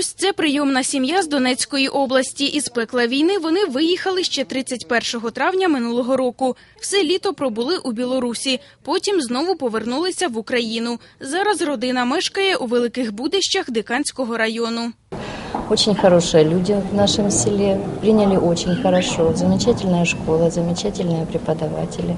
Ось це прийомна сім'я з Донецької області. Із пекла війни вони виїхали ще 31 травня минулого року. Все літо пробули у Білорусі. Потім знову повернулися в Україну. Зараз родина мешкає у Великих Будищах Диканського району. Очень хорошие люди в нашем селе, приняли очень хорошо. Замечательная школа, замечательные преподаватели.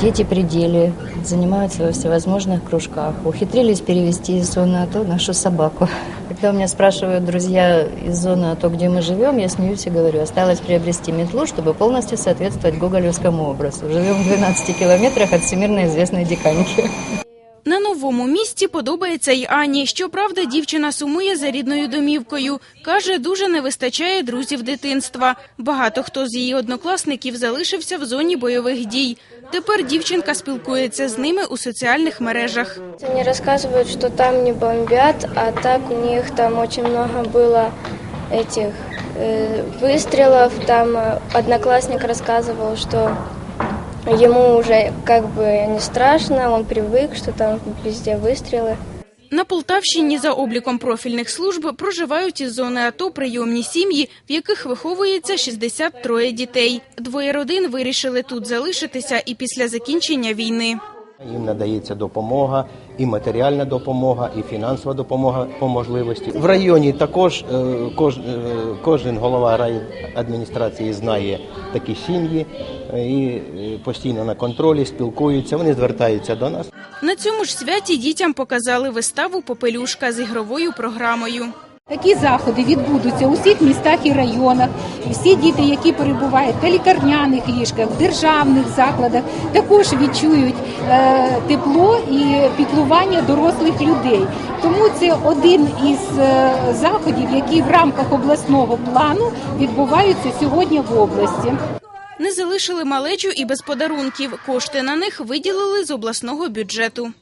Дети при деле, занимаются во всевозможных кружках. Ухитрились перевести из зоны АТО нашу собаку. Когда у меня спрашивают друзья из зоны АТО, где мы живем, я смеюсь и говорю, осталось приобрести метлу, чтобы полностью соответствовать гоголевскому образу. Живем в 12 километрах от всемирно известной диканьки. На новому місці подобається й Ані. Щоправда, дівчина сумує за рідною домівкою. Каже, дуже не вистачає друзів дитинства. Багато хто з її однокласників залишився в зоні бойових дій. Тепер дівчинка спілкується з ними у соціальних мережах. Они рассказывают, что там не бомбят, а так у них там очень много было этих э, выстрелов. Там э, одноклассник рассказывал, что ему уже как бы не страшно, он привык, что там везде выстрелы. На Полтавщині за обліком профільних служб проживають із зони АТО прийомні сім'ї, в яких виховується 63 дітей. Двоє родин вирішили тут залишитися і після закінчення війни. Їм надається допомога, і матеріальна допомога, і фінансова допомога по можливості. В районі також е, кож, е, кожен голова райадміністрації знає такі сім'ї е, і постійно на контролі спілкуються. Вони звертаються до нас. На цьому ж святі дітям показали виставу Попелюшка з ігровою програмою. Такі заходи відбудуться у всіх містах і районах. Всі діти, які перебувають на лікарняних ліжках, в державних закладах, також відчують е, тепло і піклування дорослих людей. Тому це один із е, заходів, які в рамках обласного плану відбуваються сьогодні в області. Не залишили малечу і без подарунків. Кошти на них виділили з обласного бюджету.